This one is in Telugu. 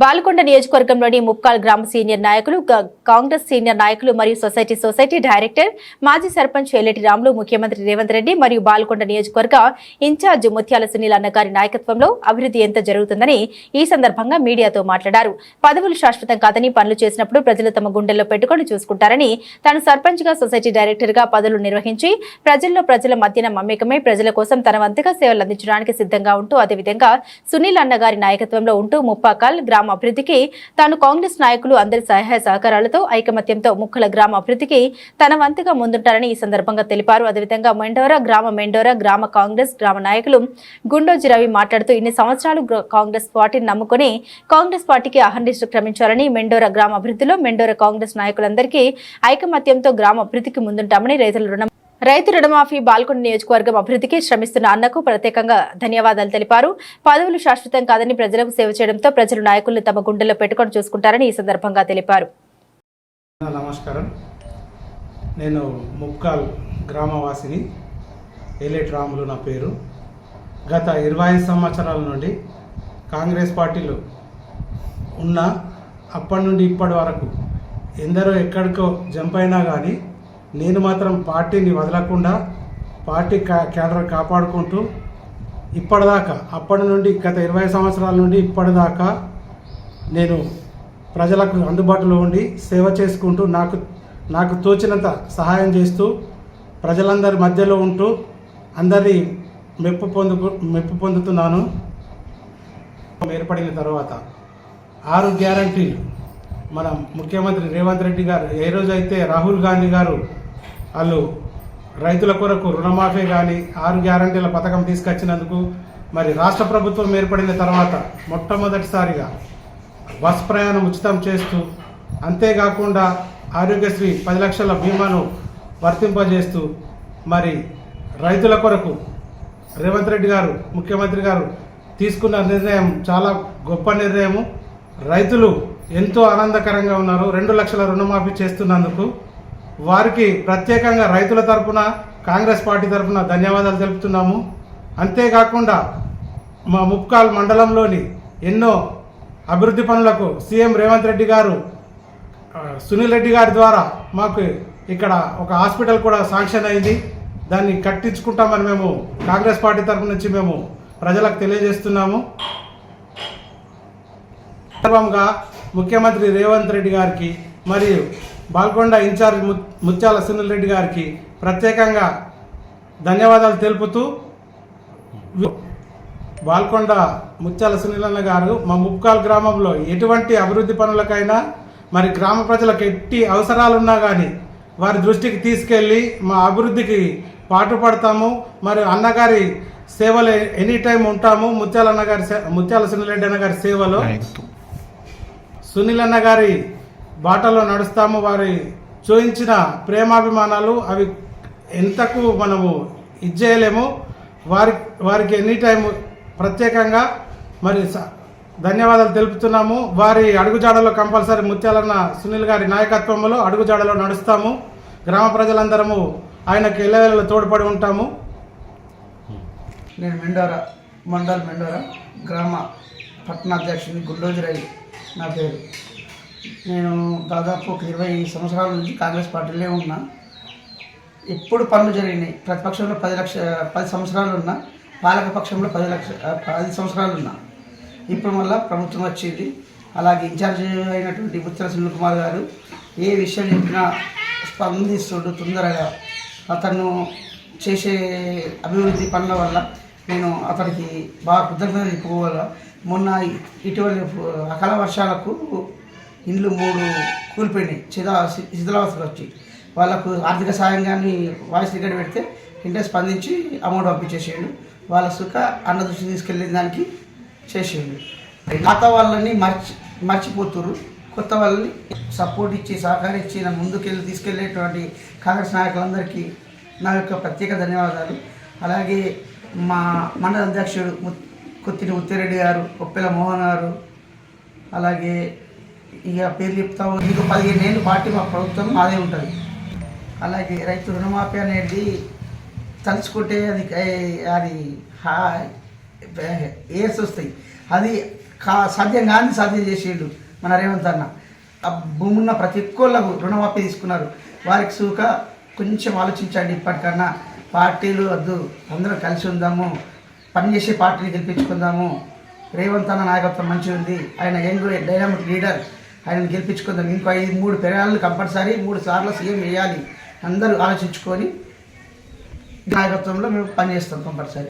బాల్కొండ నియోజకవర్గంలోని ముక్కాల్ గ్రామ సీనియర్ నాయకులు కాంగ్రెస్ సీనియర్ నాయకులు మరియు సొసైటీ సొసైటీ డైరెక్టర్ మాజీ సర్పంచ్ ఎల్లటి రాములు ముఖ్యమంత్రి రేవంత్ రెడ్డి మరియు బాల్కొండ నియోజకవర్గ ఇన్ఛార్జ్ ముత్యాల సునీల్ అన్నగారి నాయకత్వంలో అభివృద్ధి ఎంత జరుగుతుందని ఈ సందర్భంగా మీడియాతో మాట్లాడారు. పదవులు శాశ్వతం కాదని పనులు చేసినప్పుడు ప్రజలు తమ గుండెల్లో పెట్టుకొని చూసుకుంటారని తాను సర్పంచ్గా సొసైటీ డైరెక్టర్గా పదవులు నిర్వహించి ప్రజల్లో ప్రజల మధ్యన మమ్మకమై ప్రజల కోసం తన వంతుగా సేవలు అందించడానికి సిద్ధంగా ఉంటూ అదేవిధంగా సునీల్ అన్నగారి నాయకత్వంలో ఉంటూ ముప్పాకాల్ గ్రామ అభివృద్ధికి తాను కాంగ్రెస్ నాయకులు అందరి సహాయ సహకారాలతో ఐకమత్యంతో ముక్కల గ్రామ అభివృద్ధికి తన వంతుగా ముందుంటారని ఈ సందర్భంగా తెలిపారు. అదేవిధంగా మెండోరా గ్రామ మెండోరా గ్రామ కాంగ్రెస్ గ్రామ నాయకులు గుండోజీ రవి మాట్లాడుతూ ఇన్ని సంవత్సరాలు కాంగ్రెస్ పార్టీని నమ్ముకుని కాంగ్రెస్ పార్టీకి అహర్నిశలు క్రమించాలని మెండోరా గ్రామ అభివృద్ధిలో మెండోరా కాంగ్రెస్ నాయకులందరికీ ఐకమత్యంతో గ్రామ అభివృద్ధికి ముందుంటామని రైతుల రుణం రైతు రుణమాఫీ బాల్కొండ నియోజకవర్గం అభివృద్ధికి శ్రమిస్తున్న అన్నకు ప్రత్యేకంగా ధన్యవాదాలు తెలిపారు. పదవులు శాశ్వతం కాదని ప్రజలకు సేవ చేయడంతో ప్రజలు నాయకులను తమ గుండెల్లో పెట్టుకొని చూసుకుంటారని ఈ సందర్భంగా తెలిపారు. నమస్కారం. నేను ముక్కాల్ గ్రామవాసిని ఏలేటి రాములు నా పేరు. గత ఇరవై ఐదు సంవత్సరాల నుండి కాంగ్రెస్ పార్టీలో ఉన్న అప్పటి నుండి ఇప్పటి వరకు ఎందరో ఎక్కడికో జంప్ అయినా కానీ నేను మాత్రం పార్టీని వదలకుండా పార్టీ కా కేడర్ కాపాడుకుంటూ ఇప్పటిదాకా అప్పటి నుండి గత ఇరవై సంవత్సరాల నుండి ఇప్పటిదాకా నేను ప్రజలకు అందుబాటులో ఉండి సేవ చేసుకుంటూ నాకు నాకు తోచినంత సహాయం చేస్తూ ప్రజలందరి మధ్యలో ఉంటూ అందరి మెప్పు పొందుకు మెప్పు పొందుతున్నాను. ఏర్పడిన తర్వాత ఆరు గ్యారంటీలు. మన ముఖ్యమంత్రి రేవంత్ రెడ్డి గారు ఏ రోజైతే రాహుల్ గాంధీ గారు వాళ్ళు రైతుల కొరకు రుణమాఫీ కానీ ఆరు గ్యారంటీల పథకం తీసుకొచ్చినందుకు మరి రాష్ట్ర ప్రభుత్వం ఏర్పడిన తర్వాత మొట్టమొదటిసారిగా బస్ ప్రయాణం ఉచితం చేస్తూ అంతేకాకుండా ఆరోగ్యశ్రీ పది లక్షల బీమాను వర్తింపజేస్తూ మరి రైతుల కొరకు రేవంత్ రెడ్డి గారు ముఖ్యమంత్రి గారు తీసుకున్న నిర్ణయం చాలా గొప్ప నిర్ణయము. రైతులు ఎంతో ఆనందకరంగా ఉన్నారు. రెండు లక్షల రుణమాఫీ చేస్తున్నందుకు వారికి ప్రత్యేకంగా రైతుల తరపున కాంగ్రెస్ పార్టీ తరపున ధన్యవాదాలు తెలుపుతున్నాము. అంతేకాకుండా మా ముప్కాల్ మండలంలోని ఎన్నో అభివృద్ధి పనులకు సీఎం రేవంత్ రెడ్డి గారు సునీల్ రెడ్డి గారి ద్వారా మాకు ఇక్కడ ఒక హాస్పిటల్ కూడా శాంక్షన్ అయింది. దాన్ని కట్టించుకుంటామని మేము కాంగ్రెస్ పార్టీ తరఫు నుంచి మేము ప్రజలకు తెలియజేస్తున్నాము. సందర్భంగా ముఖ్యమంత్రి రేవంత్ రెడ్డి గారికి మరియు బాల్కొండ ఇన్ఛార్జ్ ముత్యాల సునీల్ రెడ్డి గారికి ప్రత్యేకంగా ధన్యవాదాలు తెలుపుతూ బాల్కొండ ముత్యాల సునీలన్న గారు మా ముక్కాల్ గ్రామంలో ఎటువంటి అభివృద్ధి పనులకైనా మరి గ్రామ ప్రజలకు ఎట్టి అవసరాలున్నా కానీ వారి దృష్టికి తీసుకెళ్ళి మా అభివృద్ధికి పాటుపడతాము మరి అన్నగారి సేవలు ఎనీ టైం ఉంటాము. ముత్యాల అన్నగారి ముత్యాల సునీలరెడ్డి అన్నగారి సేవలో. సునీల్ అన్న గారి బాటలో నడుస్తాము వారి చూయించిన ప్రేమాభిమానాలు అవి ఎంతకు మనము ఇచ్చేయలేము. వారి వారికి ఎనీ టైం ప్రత్యేకంగా మరి స- ధన్యవాదాలు తెలుపుతున్నాము. వారి అడుగుజాడలో కంపల్సరీ ముత్యాలన్న సునీల్ గారి నాయకత్వంలో అడుగుజాడలో నడుస్తాము. గ్రామ ప్రజలందరము ఆయనకు ఎల్లవేళ తోడ్పడి ఉంటాము. నేను మెండోర మండల్ మెండోర గ్రామ పట్టణాధ్యక్షుని గుండోజు రవి నా పేరు. నేను దాదాపు ఒక ఇరవై సంవత్సరాల నుంచి కాంగ్రెస్ పార్టీలో ఉన్నా. ఎప్పుడు పనులు జరిగినాయి? ప్రతిపక్షంలో పది లక్ష పది సంవత్సరాలు ఉన్నా పాలకపక్షంలో పది లక్ష పది సంవత్సరాలు ఉన్నా. ఇప్పుడు మళ్ళీ ప్రభుత్వం వచ్చింది. అలాగే ఇన్ఛార్జ్ అయినటువంటి ముత్యాల సునీల్ కుమార్ గారు ఏ విషయం చెప్పినా స్పందిస్తుడు తొందరగా. అతను చేసే అభివృద్ధి పనుల వల్ల నేను అతనికి బాగా కృతజ్ఞతలు చెప్పుకోవాలి. మొన్న ఇటువంటి అకాల వర్షాలకు ఇండ్లు మూడు కూలిపోయినాయి. చిదా శిథిలావస్థలు వచ్చి. వాళ్ళకు ఆర్థిక సాయం కానీ వాయిస్ రికార్డ్ పెడితే ఇంటే స్పందించి అమౌంట్ పంపించేసేయండు. వాళ్ళ సుఖ అన్న దృష్టి తీసుకెళ్ళిన దానికి చేసేయండి. పాత వాళ్ళని మర్చి మర్చిపోతుర్రు. కొత్త వాళ్ళని సపోర్ట్ ఇచ్చి సహకరించి నన్ను ముందుకెళ్ళి తీసుకెళ్ళేటువంటి కాంగ్రెస్ నాయకులందరికీ నా యొక్క ప్రత్యేక ధన్యవాదాలు. అలాగే మా మండల అధ్యక్షుడు ము- కొత్తిని ఉత్తిరెడ్డి గారు ఒప్పెల మోహన్ గారు అలాగే ఇక పేరు చెప్తాము మీకు పదిహేను ఏళ్ళు పార్టీ మా ప్రభుత్వం మాదే ఉంటుంది. అలాగే రైతు రుణమాఫీ అనేది తలుచుకుంటే అది అది అది ఏర్స్ వస్తాయి. అది కా సాధ్యం కాని సాధ్యం చేసేళ్ళు మన రేవంత్ అన్న. ఆ భూమి ఉన్న ప్రతి ఒక్కళ్ళకు రుణమాఫీ తీసుకున్నారు. వారికి సూక కొంచెం ఆలోచించండి ఇప్పటికన్నా. పార్టీలు వద్దు అందరూ కలిసి ఉందాము. పనిచేసే పార్టీని గెలిపించుకుందాము. రేవంత్ అన్న నాయకత్వం మంచిగా ఉంది ఆయన యంగ్ డైనామిక్ లీడర్. ఆయన గెలిపించుకుందాం. ఇంకో ఐదు మూడు పెరాళ్ళు కంపల్సరీ మూడు సార్లు సీఎం వేయాలి అందరూ ఆలోచించుకొని నాయకత్వంలో మేము పనిచేస్తాం కంపల్సరీ.